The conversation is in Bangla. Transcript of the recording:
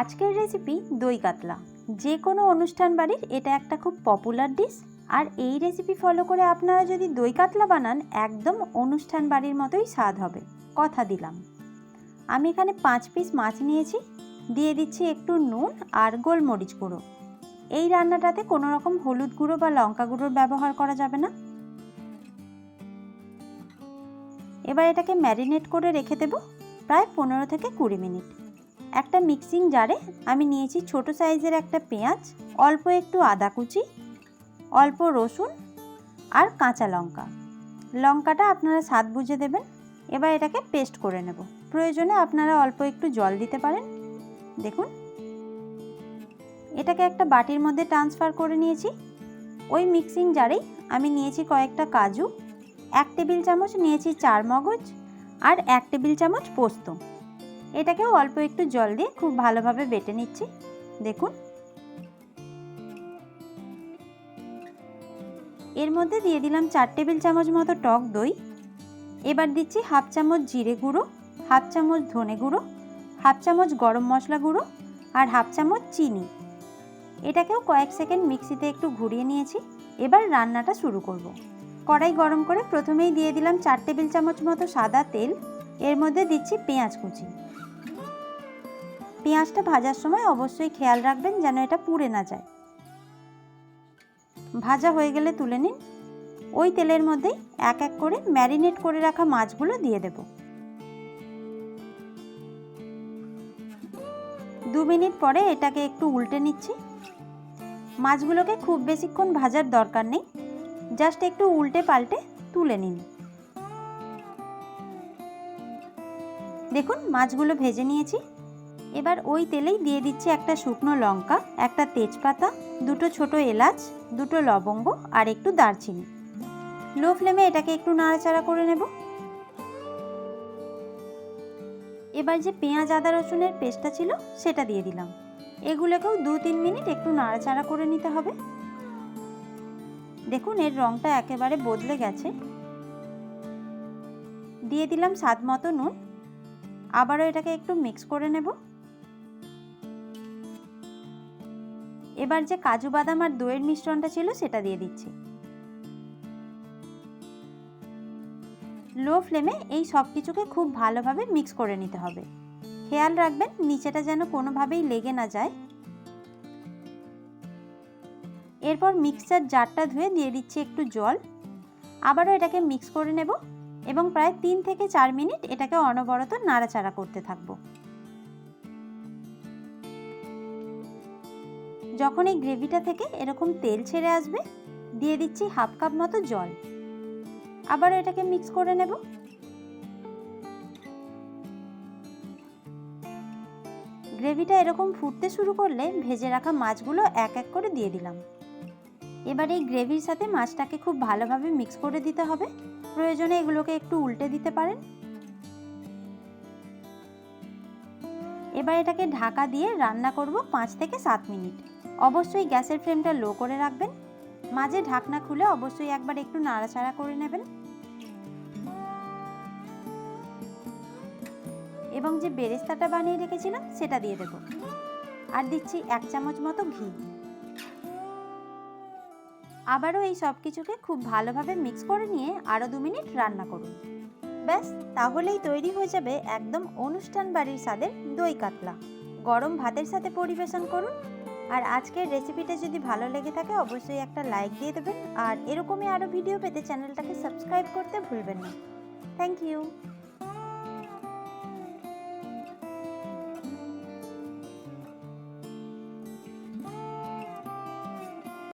আজকের রেসিপি দই কাতলা। যে কোনো অনুষ্ঠান বাড়ির এটা একটা খুব পপুলার ডিশ আর এই রেসিপি ফলো করে আপনারা যদি দই কাতলা বানান, একদম অনুষ্ঠান বাড়ির মতোই স্বাদ হবে। কথা দিলাম। আমি এখানে পাঁচ পিস মাছ নিয়েছি। দিয়ে দিচ্ছি একটু নুন আর গোলমরিচ গুঁড়ো। এই রান্নাটাতে কোনো রকম হলুদ গুঁড়ো বা লঙ্কা গুঁড়োর ব্যবহার করা যাবে না। এবার এটাকে ম্যারিনেট করে রেখে দেব প্রায় পনেরো থেকে কুড়ি মিনিট। একটা মিক্সিং জারে আমি নিয়েছি ছোট সাইজের একটা পেঁয়াজ, অল্প একটু আদা কুচি, অল্প রসুন আর কাঁচা লঙ্কা। লঙ্কাটা আপনারা স্বাদ বুঝে দেবেন। এবার এটাকে পেস্ট করে নেব। প্রয়োজনে আপনারা অল্প একটু জল দিতে পারেন। দেখুন। এটাকে একটা বাটির মধ্যে ট্রান্সফার করে নিয়েছি। ওই মিক্সিং জারেই আমি নিয়েছি কয়েকটা কাজু, এক টেবিল চামচ নিয়েছি চার মগজ আর এক টেবিল চামচ পোস্ত। এটাকেও অল্প একটু জল দিয়ে খুব ভালোভাবে বেটে নিচ্ছি। দেখুন। এর মধ্যে দিয়ে দিলাম চার টেবিল চামচ মতো টক দই। এবার দিচ্ছি হাফ চামচ জিরে গুঁড়ো, হাফ চামচ ধনে গুঁড়ো, হাফ চামচ গরম মশলা গুঁড়ো আর হাফ চামচ চিনি। এটাকেও কয়েক সেকেন্ড মিক্সিতে একটু ঘুরিয়ে নিয়েছি। এবার রান্নাটা শুরু করব। কড়াই গরম করে প্রথমেই দিয়ে দিলাম চার টেবিল চামচ মতো সাদা তেল। এর মধ্যে দিচ্ছি পেঁয়াজ কুচি। পেঁয়াজটা ভাজার সময় অবশ্যই খেয়াল রাখবেন যেন এটা পুড়ে না যায়। ভাজা হয়ে গেলে তুলে নিন। ওই তেলের মধ্যেই এক এক করে ম্যারিনেট করে রাখা মাছগুলো দিয়ে দেব। দু মিনিট পরে এটাকে একটু উল্টে নিচ্ছি। মাছগুলোকে খুব বেশিক্ষণ ভাজার দরকার নেই। জাস্ট একটু উল্টে পাল্টে তুলে নিন। দেখুন, মাছগুলো ভেজে নিয়েছি। এবার ওই তেলেই দিয়ে দিচ্ছি একটা শুকনো লঙ্কা, একটা তেজপাতা, দুটো ছোট এলাচ, দুটো লবঙ্গ আর একটু দারচিনি। লো ফ্লেমে এটাকে একটু নাড়াচাড়া করে নেব। এবার যে পেঁয়াজ, আদা, রসুনের পেস্টটা ছিল সেটা দিয়ে দিলাম। এগুলোকেও দু তিন মিনিট একটু নাড়াচাড়া করে নিতে হবে। দেখুন, এর রঙটা একেবারে বদলে গেছে। দিয়ে দিলাম স্বাদ মতো নুন। আবারও এটাকে একটু মিক্স করে নেব। এবার যে কাজু বাদাম আর দইয়ের মিশ্রণটা ছিল সেটা দিয়ে দিচ্ছি। লো ফ্লেমে এই সব কিছুকে খুব ভালোভাবে মিক্স করে নিতে হবে। খেয়াল রাখবেন, নিচেটা যেন কোনোভাবেই লেগে না যায়। এরপর মিক্সচার জারটা ধুয়ে দিয়ে দিচ্ছি একটু জল। আবারও এটাকে মিক্স করে নেব এবং প্রায় তিন থেকে চার মিনিট এটাকে অনবরত নাড়াচাড়া করতে থাকব। যখন এই গ্রেভিটা থেকে এরকম তেল ছেড়ে আসবে, দিয়ে দিচ্ছি হাফ কাপ মতো জল। আবার এটাকে মিক্স করে নেব। গ্রেভিটা এরকম ফুটতে শুরু করলে ভেজে রাখা মাছগুলো এক এক করে দিয়ে দিলাম। এবার এই গ্রেভির সাথে মাছটাকে খুব ভালোভাবে মিক্স করে দিতে হবে। প্রয়োজনে এগুলোকে একটু উল্টে দিতে পারেন। এবার এটাকে ঢাকা দিয়ে রান্না করব পাঁচ থেকে সাত মিনিট। অবশ্যই গ্যাসের ফ্লেমটা লো করে রাখবেন। মাঝে ঢাকনা খুলে অবশ্যই একবার একটু নাড়াচাড়া করে নেবেন। এবং যে বেরেস্তাটা বানিয়ে রেখেছিলাম, সেটা দিয়ে দেব। আর দিচ্ছি এক চামচ মতো ঘি। আবারও এই সব কিছুকে খুব ভালোভাবে মিক্স করে নিয়ে আরও দু মিনিট রান্না করুন। ব্যাস, তাহলেই তৈরি হয়ে যাবে একদম অনুষ্ঠান বাড়ির স্বাদের দই কাতলা। গরম ভাতের সাথে পরিবেশন করুন। আর আজকের রেসিপিটা যদি ভালো লেগে থাকে, অবশ্যই একটা লাইক দিয়ে দেবেন। আর এরকমই আরও ভিডিও পেতে চ্যানেলটাকে সাবস্ক্রাইব করতে ভুলবেন না। Thank you